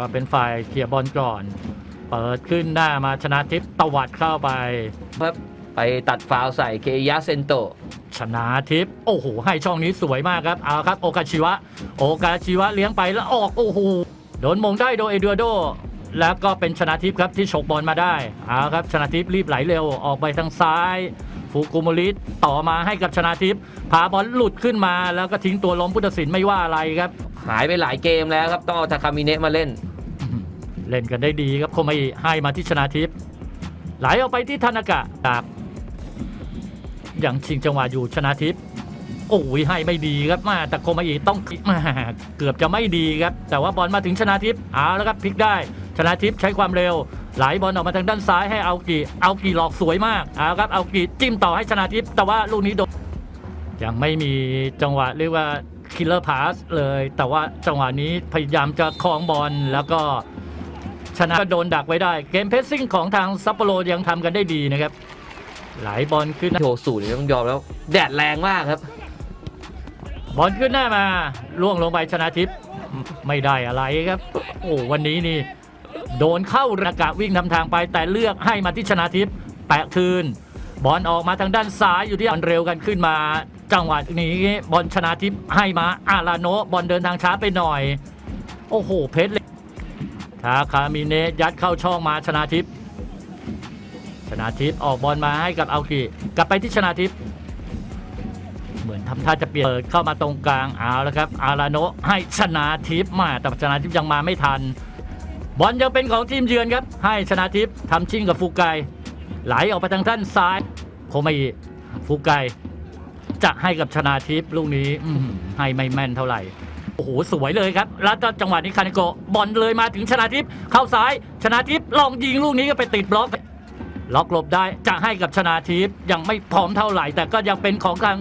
ก็เป็นฝ่ายเคลียร์บอลก่อน เปิดขึ้นหน้ามาชนะทิพย์ตวัดเข้าไปครับไปตัดฟาวล์ใส่เคยะเซนโตะชนะทิพย์โอ้โหให้ช่องนี้สวยมากครับเอาครับ โอกาชิวะ โอกาชิวะเลี้ยงไปแล้วออกโอ้โหโดนมงได้โดยเอเดโด แล้วก็เป็นชนะทิพย์ครับที่ฉกบอลมาได้เอาครับชนะทิพย์รีบไหลเร็วออกไปทางซ้าย ฟูกุโมริต่อมาให้กับชนะทิพย์พาบอลหลุดขึ้นมาแล้วก็ทิ้งตัวล้มพุทธศิลป์ไม่ว่าอะไรครับ หายไปหลายเกมแล้วครับต้องเอาทาคามิเนะมาเล่น เล่นกันได้ดีครับโคมาอิให้มาที่ชนาทิพย์ไหลออกไปที่ธนากะครับอย่างชิงจังหวะอยู่ชนาทิพย์โอ้ยให้ไม่ดีครับมาแต่โคมาอิต้องมาเกือบจะไม่ดีครับ แต่ว่าบอลมาถึงชนาทิพย์เอาแล้วครับพลิกได้ ชนาทิพย์ใช้ความเร็ว ไหลบอลออกมาทางด้านซ้ายให้เอากีเอากีหลอกสวยมากเอาครับเอากีจิ้มต่อให้ชนาทิพย์แต่ว่าลูกนี้โดนยังไม่มีจังหวะเรียกว่าคิลเลอร์พาสเลย แต่ว่าจังหวะนี้พยายามจะคล้องบอลแล้วก็ชนะก็โดนดักไว้ได้ เกมเพสซิ่งของทางซัปโปโรยังทำกันได้ดีนะครับไหลบอลขึ้นโชว์สูตรนี่ต้องยอมแล้ว แดดแรงมากครับ บอลขึ้นหน้ามาล่วงลงไปชนะทิพย์ไม่ได้อะไรครับ โอ้วันนี้นี่ โดนเข้าระกะวิ่งทำทางไปแต่เลือกให้มาที่ชนะทิพย์แปะคืน บอลออกมาทางด้านซ้ายอยู่ที่บอลเร็วกันขึ้นมา จังหวะนี้บอลชนะทิพย์ให้มาอาราโนบอลเดินทางช้าไปหน่อย โอ้โห เพชรเลยทาคามิเนยัดเข้าช่องมาชนะทิพย์ชนะทิพย์ออกบอลมาให้กับเอากิกลับไปที่ชนะทิพย์เหมือนทำท่าจะเปลี่ยนเข้ามาตรงกลางเอาแล้วครับอาราโนให้ชนะทิพย์มาแต่ชนะทิพย์ยังมาไม่ทัน บอลยังเป็นของทีมเยือนครับ ให้ชนะทิพย์ทำชิ่งกับฟูกไกไหลออกไปทางด้านซ้ายโคมาอิฟูกไกจะให้กับชนาทิพย์ลูกนี้ให้ไม่แม่นเท่าไหร่โอ้โหสวยเลยครับ แล้วจังหวะนี้คานิโกะบอลเลยมาถึงชนาทิพย์เข้าซ้าย ชนาทิพย์ลองยิงลูกนี้ก็ไปติดบล็อกล็อกหลบได้จะให้กับชนาทิพย์ยังไม่พร้อมเท่าไหร่ แต่ก็ยังเป็นของทาง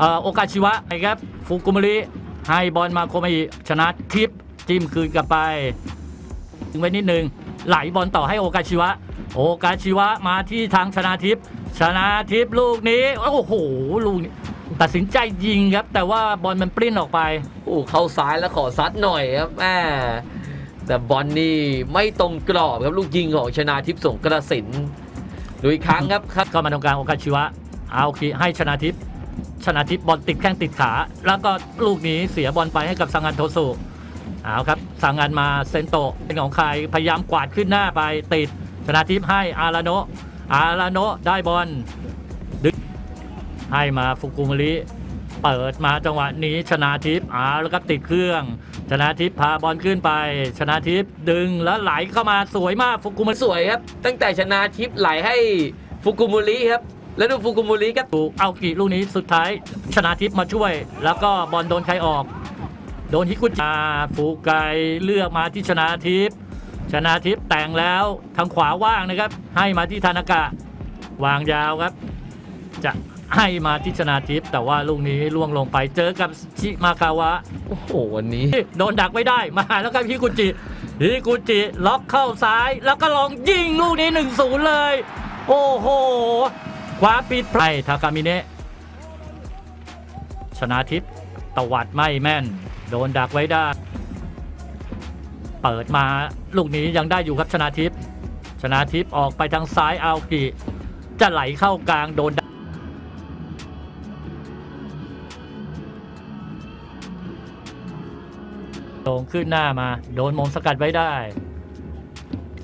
ออโอกาชิวะนะครับ ฟูกุมริให้บอลมาโคมาอิชนะทิพย์จิ้มคืนกลับไป ไว้นิดนึง ไหลบอลต่อให้โอกาชิวะ โอกาชิวะมาที่ทางชนาทิพย์ชนาทิพย์ลูกนี้ โอ้โห ลูกนี้ตัดสินใจยิงครับ แต่ว่าบอลมันปลิ้นออกไปโอ้เข้าซ้ายแล้วขอซัดหน่อยครับแม่แต่บอลนี่ไม่ตรงกรอบครับลูกยิงของชนาทิพย์ส่งกระสินดูอีกครั้งครับครับเข้ามาตรงกลางโอกาชิวะ เอาคีให้ชนาทิพย์ชนาทิพย์บอลติดแข้งติดขา แล้วก็ลูกนี้เสียบอลไปให้กับสังงันโทสุ เอาครับ สั่งงันมาเซนโตเป็นของใครพยายามกวาดขึ้นหน้าไปติดชนาทิพย์ให้อาราโนะอาราโนะได้บอลดึงให้มาฟุกุมริเปิดมาจังหวะนี้ชนาทิพย์อาแล้วก็ติดเครื่อง ชนาทิพย์พาบอลขึ้นไป ชนาทิพย์ดึงแล้วไหลเข้ามาสวยมากฟุกุมริสวยครับ ตั้งแต่ชนะทิพย์ไหลให้ฟุกุมุริครับแล้วดูฟุกุมุริครับถูกเอากี่ลูกนี้สุดท้ายชนะทิพย์มาช่วย แล้วก็บอลโดนใครออก โดนฮิกุจิฟูไกเลือกมาที่ชนะทิพย์ชนะทิพย์แต่งแล้วทางขวาว่างนะครับ ให้มาที่ธนากะวางยาวครับ จะให้มาที่ชนะทิพย์แต่ว่าลูกนี้ล่วงลงไปเจอกับชิมากาวะ โอ้โหวันนี้ โดนดักไม่ได้มาแล้วก็ฮิกุจิฮิกุจิล็อกเข้าซ้าย แล้วก็ลองยิงลูกนี้1นศูนย์เลย โอ้โหคว้าปิดไพรทากามิเนะชนะทิพย์ตวัดไม่แม่น โดนดักไว้ได้ เปิดมาลูกนี้ยังได้อยู่ครับชนะทิพย์ชนะทิพย์ออกไปทางซ้ายอากิจะไหลเข้ากลางโดนดักโด่งขึ้นหน้ามา โดนมงสกัดไว้ได้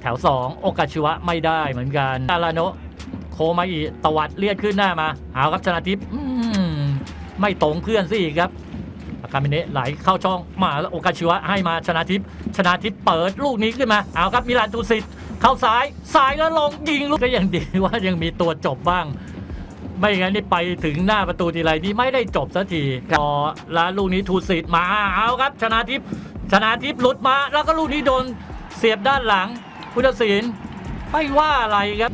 แถว 2 โอกาชิวะไม่ได้เหมือนกันอาราโนะโคมาอิตวัดเลียดขึ้นหน้ามาเอาครับชนะทิพย์ไม่ตรงเพื่อนสิครับ คาเมเนะไหลเข้าช่องมาแล้วโอกาชิวะให้มาชนะทิพย์ชนะทิพย์เปิดลูกนี้ขึ้นมาเอาครับมิลานตูสิตเข้าซ้ายซ้ายแล้วลงยิงลูกก็ยังดีว่ายังมีตัวจบบ้าง ไม่งั้นนี่ไปถึงหน้าประตูทีไรนี่ไม่ได้จบสักทีพอแล้วลูกนี้ทูสิตมาเอาครับ ชนะทิพย์ชนะทิพย์หลุดมา แล้วก็ลูกนี้โดนเสียบด้านหลัง พุทธศิลป์ไม่ว่าอะไรครับ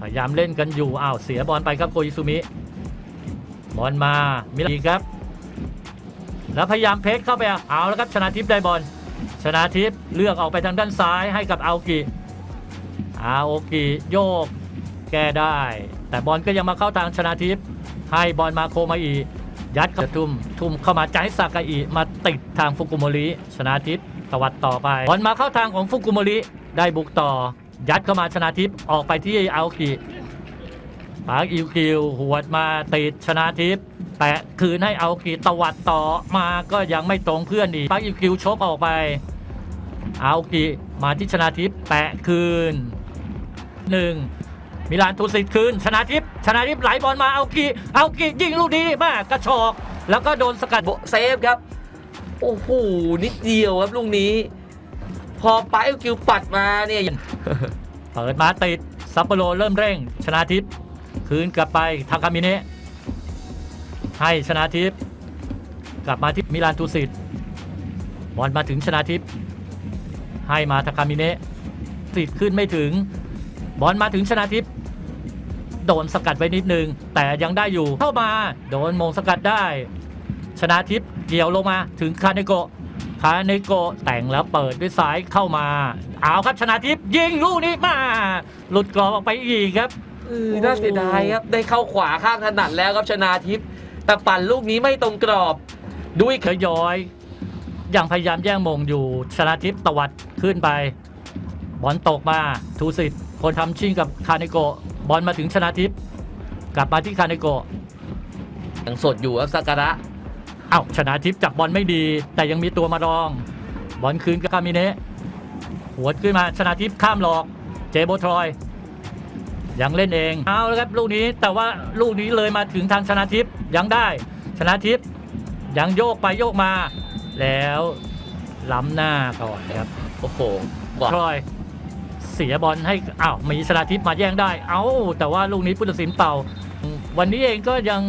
พยายามเล่นกันอยู่อ้าวเสียบอลไปครับโกอิซุมิบอลมามิลาครับ แล้วพยายามเพชรเข้าไปเอาแล้วครับชนะทิพย์ได้บอลชนะทิพย์เลือกออกไปทางด้านซ้ายให้กับอาโอกิอาโอกิโยก แก้ได้ แต่บอลก็ยังมาเข้าทางชนะทิพย์ให้บอลมาโคมาอียัดเข้าทุ่มทุ่มเข้ามาใจายซากาอิมาติดทางฟุกุโมริชนะทิพย์ตวัดต่อไปบอลมาเข้าทางของฟุกุโมริได้บุกต่อ ยัดเข้ามาชนาทิพย์ออกไปที่อาโอกิ ปาร์คอิวกิวหวดมาติดชนาทิพย์แปะคืนให้อาโอกิตวัดต่อมาก็ยังไม่ตรงเพื่อนอีกปาร์คอิวกิวชกออกไปอาโอกิมาที่ชนาทิพย์แปะคืนหนึ่งมิลานทูสิตคืนชนาทิพย์ชนาทิพย์ไหลบอลมาอาโอกิอาโอกิยิงลูกนี้มากระชอก แล้วก็โดนสกัดโบเซฟครับ โอ้โหนิดเดียวครับลูกนี้ พอไปากิวปัดมาเนี่ยเปิดมาติดซัปโปโรเริ่มเร่ง ชนาทิพย์ คืนกลับไปทากามิเนะให้ชนาทิพย์กลับมาที่มิลานทูสิตบอลมาถึงชนาทิพย์ให้มาทากามิเนะติดขึ้นไม่ถึง บอลมาถึงชนาทิพย์โดนสกัดไว้นิดนึง แต่ยังได้อยู่เข้ามา โดนมงสกัดได้ ชนาทิพย์เกี่ยวลงมาถึงคาเนโกคาเนโกแต่งแล้วเปิดด้วยซ้ายเข้ามา เอาครับชนาทิพย์ยิงลูกนี้มา หลุดกรอบออกไปอีกครับ เออน่าเสียดายครับ ได้เข้าขวาข้างถนัดแล้วครับชนาทิพย์แต่ปั่นลูกนี้ไม่ตรงกรอบดูอีกเคยย้อยยังพยายามแย่งมงอยู่ชนาทิพย์ตวัดขึ้นไป บอลตกมาทูสิทธิ์คนทำชิงกับคาเนโกะบอลมาถึงชนาทิพย์กลับมาที่คาเนโกะยังสดอยู่ครับสักการะเอ้าชนะทิพย์จับบอลไม่ดี แต่ยังมีตัวมารอง บอลคืนกับกามิเนะหัวดขึ้นมาชนะทิพย์ข้ามหลอก เจโบทรอย ยังเล่นเอง เอาแล้วครับลูกนี้แต่ว่าลูกนี้เลยมาถึงทางชนะทิพย์ยังได้ ชนะทิพย์ยังโยกไปโยกมา แล้วล้ำหน้าก่อนครับโอ้โหว่ะทรอย เสียบอลให้อ้าวมีชนะทิพย์มาแย่งได้ เอ้า แต่ว่าลูกนี้พุทธศิลป์เป่า วันนี้เองก็ยัง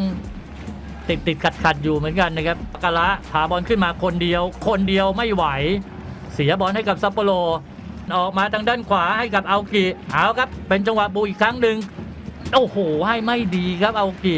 ติดติดขัดขัดๆอยู่เหมือนกันนะครับกาละพาบอลขึ้นมาคนเดียว คนเดียวไม่ไหว เสียบอลให้กับซัปโปโร ออกมาทางด้านขวาให้กับอากิเอาครับ เป็นจังหวะบูอีกครั้งหนึ่งโอ้โหให้ไม่ดีครับอากิ